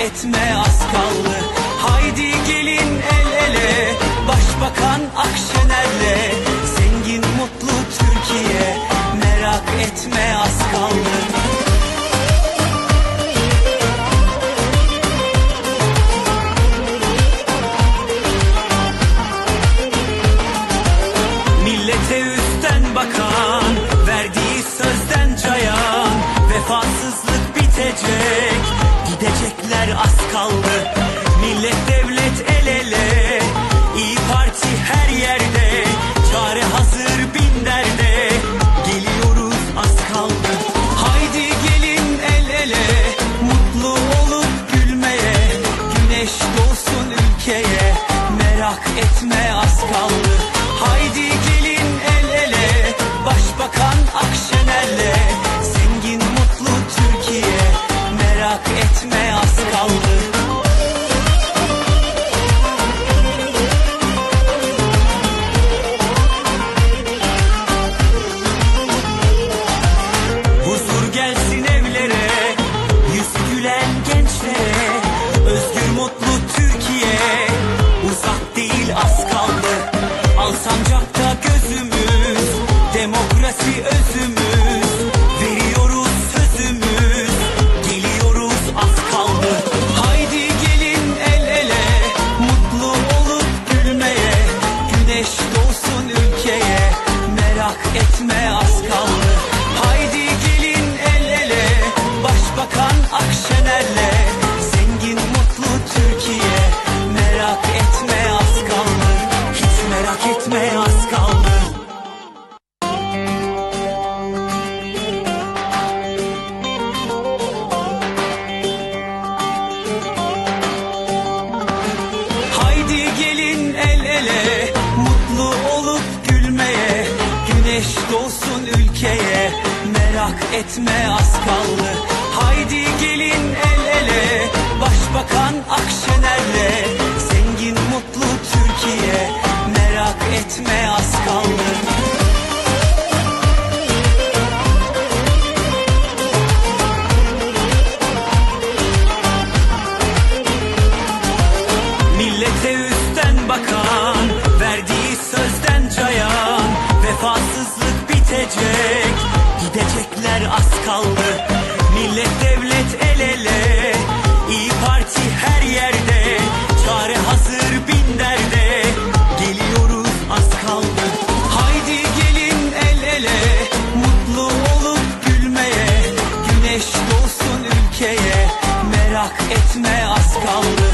etme az kaldı. Haydi gelin el ele Başbakan Akşener'le Millet devlet el ele. İyi Parti her yerde Çare hazır bin derde. Geliyoruz az kaldı. Haydi gelin el ele Mutlu olup gülmeye. Güneş doğsun ülkeye Merak etme az kaldı. Haydi Demokrasi özümüz Veriyoruz sözümüz. Geliyoruz az kaldı. Haydi gelin el ele Mutlu olup gülmeye. Güneş doğsun ülkeye Merak etme Merak etme az kaldı. Haydi gelin el ele Başbakan Akşener'le kaldı Millet devlet el ele İyi Parti her yerde Çare hazır bin derde. Geliyoruz az kaldı. Haydi gelin el ele Mutlu olup gülmeye. Güneş doğsun ülkeye Merak etme az kaldı